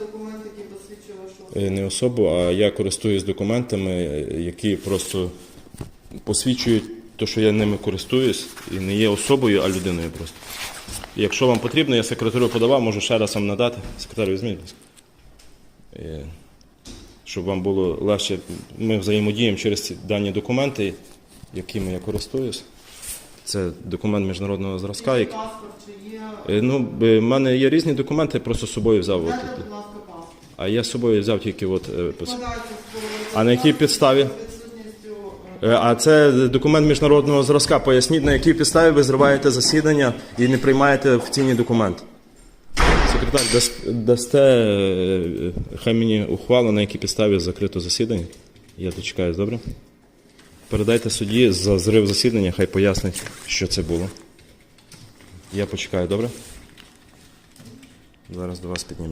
Документ, який Е, Не особу, а я користуюсь документами, які просто посвідчують те, що я ними користуюсь, і не є особою, а людиною просто. Якщо вам потрібно, я секретарю подавав, можу ще раз вам надати. Секретар, візьміть, будь ласка. Е, Щоб вам було легше. Ми взаємодіємо через ці дані документи, якими я користуюсь. Це документ міжнародного зразка. Є Е, Ну, в мене є різні документи, просто з собою взяв. От, Дайте, будь ласка, паспорт. а я з собою взяв тільки от, е, пос- Складається з половиною А на якій підставі? з відсутністю, е, Е, А це документ міжнародного зразка. Поясніть, на якій підставі ви зриваєте засідання і не приймаєте офіційні документи. Секретар, дас- дасте е, хай мені ухвалу, на якій підставі закрито засідання. Я дочекаюсь, добре? Передайте судді за зрив засідання, хай пояснить, що це було. Я почекаю, добре? Зараз до вас підніму.